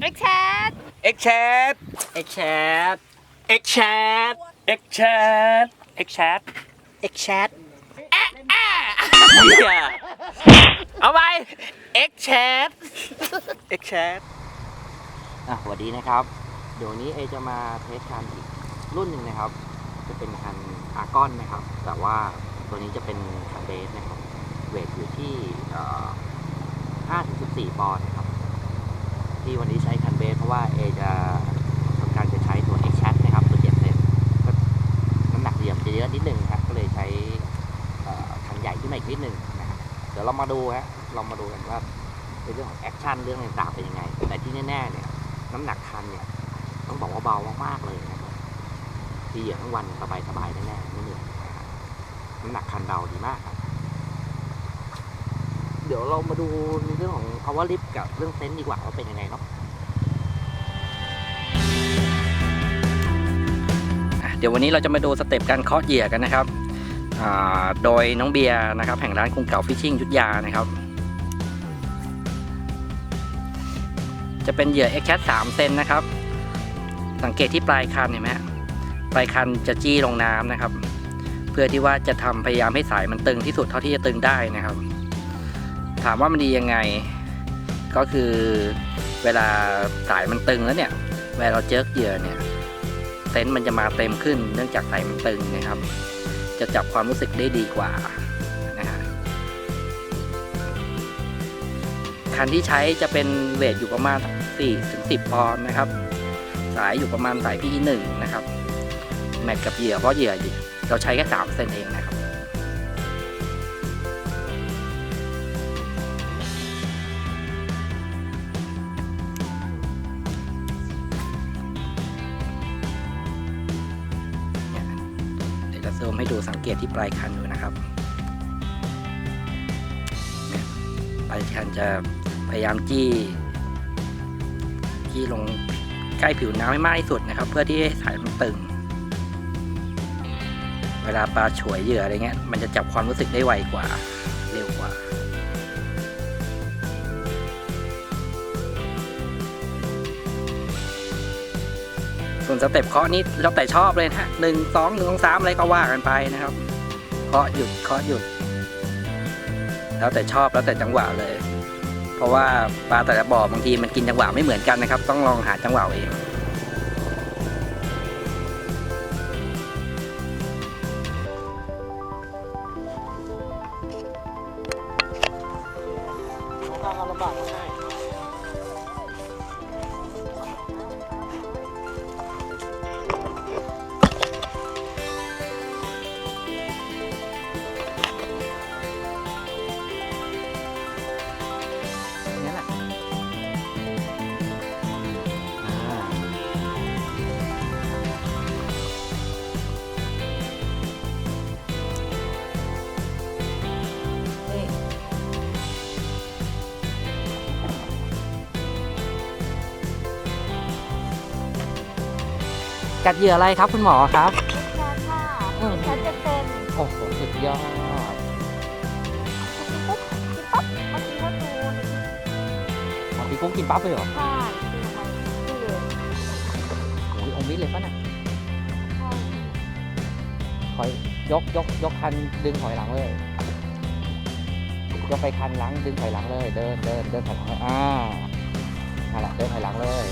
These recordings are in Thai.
เอ็กแชทเอ็กแชทเอ็กแชทเอ็กแชทเอ็กแชทเอ็กแชทเอ็กแชทเนี่ยเอาไปเอ็กแชทเอ็กแชทอะสวัสดีนะครับ เดี๋ยววันนี้เอจะมาเทสคันอีกรุ่นหนึ่งนะครับ จะเป็นคันอาร์กอนนะครับ แต่ว่าตัวนี้จะเป็นคันเบสนะครับ เวทอยู่ที่เอ่อ5-14ปอนด์นะครับ ที่วันนี้ใช้คันเบสเพราะว่าเอจะทำการจะใช้ตัว X Chat นะครับตัวเจ็ดเซนก็น้ำหนักเหยียบจะเยอะนิดนึงครับก็เลยใช้เอ่อคันใหญ่ขึ้นมาอีกนิดนึงนะครับเดี๋ยวเรามาดูฮะเรามาดูกันว่าในเรื่องของแอคชั่นเรื่องต่างๆเป็นยังไง แต่ที่แน่ๆเนี่ยน้ำหนักคันเนี่ยต้องบอกว่าเบามากๆเลยนะครับที่เหยียบทั้งวันสบายๆแน่ๆไม่เหนื่อยน้ำหนักคันเบาดีมากครับเดี๋ยวเรามาดูในเรื่องของ power lift กับเรื่องเซนส์ดีกว่าว่าเป็นยังไงเนาะเดี๋ยววันนี้เราจะมาดูสเต็ปการเคาะเหยื่อกันนะครับ โดยน้องเบียร์นะครับแห่งร้านกรุงเก่าฟิชชิ่งยุทธยานะครับ จะเป็นเหยื่อ x c h a t 3เซนนะครับ สังเกตที่ปลายคันเห็นไหมปลายคันจะจี้ลงน้ำนะครับ เพื่อที่ว่าจะทำพยายามให้สายมันตึงที่สุดเท่าที่จะตึงได้นะครับ ถามว่ามันดียังไง ก็คือเวลาสายมันตึงแล้วเนี่ย เวลาเราเจิกเหยื่อเนี่ยเซนส์มันจะมาเต็มขึ้น เนื่องจากสายมันตึงนะครับ จะจับความรู้สึกได้ดีกว่านะฮะคันที่ใช้จะเป็นเวทอยู่ประมาณ4ถึง10ปอนด์นะครับ สายอยู่ประมาณสายพี่หนึ่งนะครับ แมทกับเหยื่อเพราะเหยื่อเราใช้แค่3เซนเองนะ ให้ดูสังเกตที่ปลายคันดูนะครับปลายคันจะพยายามจี้จี้ลงใกล้ผิวน้ำให้มากที่สุดนะครับ เพื่อที่ให้สายมันตึง เวลาปลาฉวยเหยื่ออะไรเงี้ยมันจะจับความรู้สึกได้ไวกว่า เร็วกว่า ส่วนสเต็ปเคาะนี้แล้วแต่ชอบเลยนะฮะหนึ่งสองหนึ่งสองสามอะไรก็ว่ากันไปนะครับเคาะหยุดเคาะหยุด แล้วแต่ชอบแล้วแต่จังหวะเลย เพราะว่าปลาแต่ละบ่อบางทีมันกินจังหวะไม่เหมือนกันนะครับ ต้องลองหาจังหวะเอาเองนั่นแห กัดเหยื่ออะไรครับคุณหมอครับเอ็กแชทค่ะอืมเอ็กแชทจะเป็นโอ้โหสุดยอดกินปุ๊บกินปั๊บมากินว่าดูหมอพี่กุ้งกินปั๊บเลยเหรอใช่คืออะไรคือโอ้ยองมิดเลยป่ะน่ะใช่ถอยยกยกยกคันดึงถอยหลังเลยยกไปคันหลังดึงถอยหลังเลย เดินเดินเดินถอยหลังเลยอ่านั่นแหละเดินถอยหลังเลย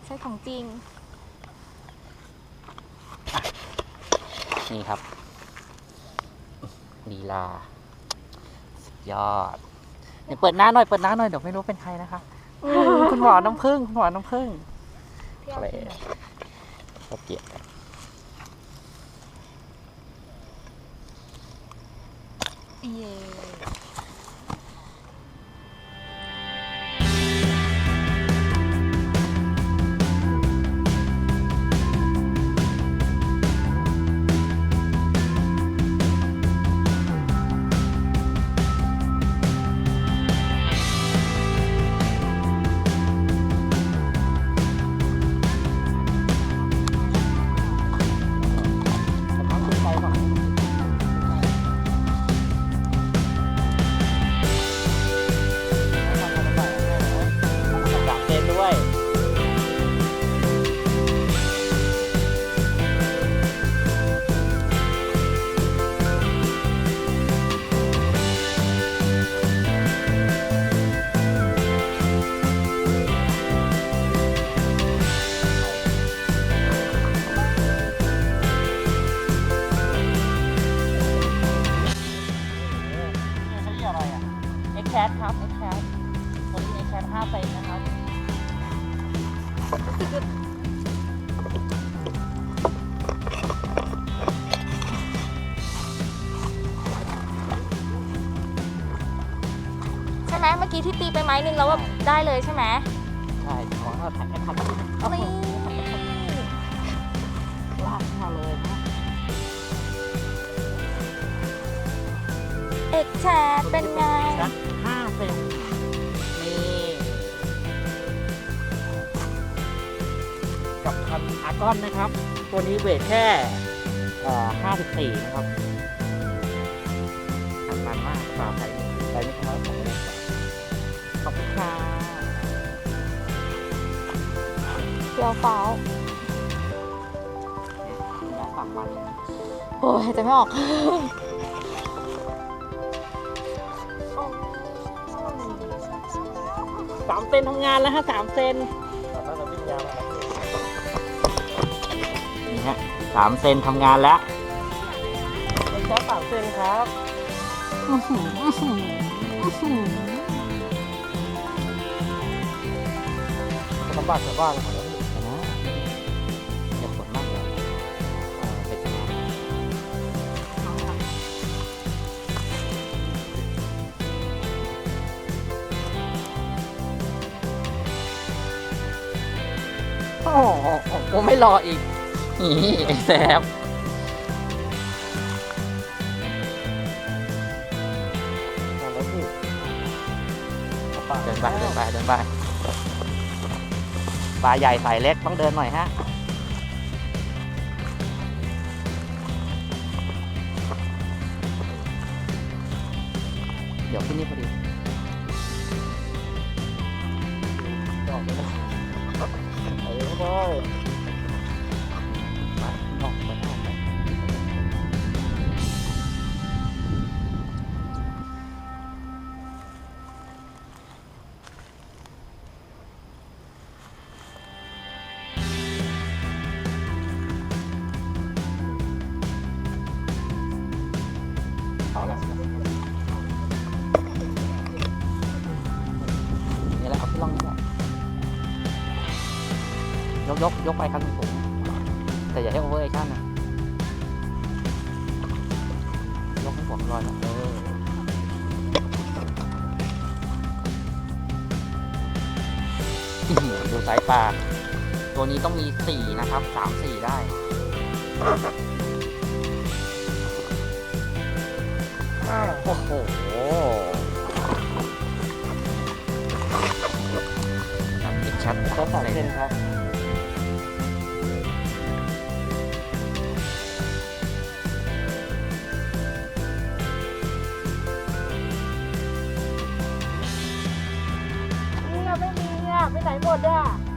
นี่เอ็กแชทของจริง นี่ครับลีลา สุดยอดเดี๋ยวเปิดหน้าหน่อย เปิดหน้าหน่อย เดี๋ยวไม่รู้เป็นใครนะคะอืมคุณหมอน้ำผึ้งคุณหมอน้ำผึ้งเที่ยวทะเลกินแบบก็เกลียดกันเย่ ใช่ไหมเมื่อกี้ที่ตีไปไม้หนึ่งแล้วว่าได้เลยใช่ไหม ใช่ขอเราถ่ายแค่คันนี้เอานี่ลากมาเลยนะเอกแชร์เป็นไง กอนนะครับ ตัวนี้เวทแค่เอ่อ54 นะครับทำมันมากฝาใส่ใส่ไม่ครับของเลยขอบคุณค่ะเกียวฟ้าวยาสามวันโอ้ยหายใจไม่ออกสามเซนทำงานแล้วฮะสามเซนนี่ ฮะสามเซนทำงานแล้วเป็นแค่สามเซนครับลำบากชาวบ้านของเรานะอย่าผลมากเลยเป็นไงโอ้โหกูไม่รออีก อ้แซบเดินไปเดินไปเดินไปปลาใหญ่สายเล็กต้องเดินหน่อยฮะเดี๋ยวขึ้นนี่พอดีออกไปเลยไปเลย ยกยกยกไปคันสูงแต่อย่าให้โอเวอร์ไอชั่นนะยกให้หัวมันลอยนะเอออื้อหือดูสายปลาตัวนี้ต้องมีสี่นะครับสามสี่ได้โอ้โหครับติดชัดก็สองเซนครับ ไม่มีอะไปไหนหมดอะ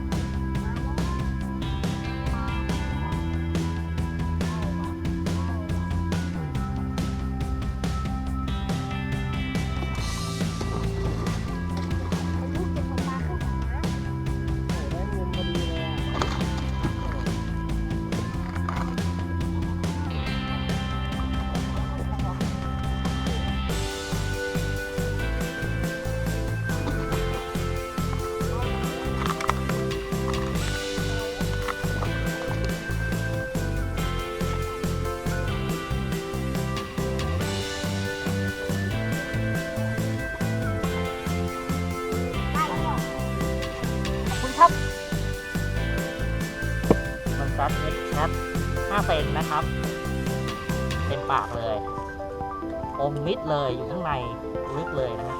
เซนนะครับ เต็มปากเลย อมมิดเลยอยู่ข้างในลึกเลยนะฮะ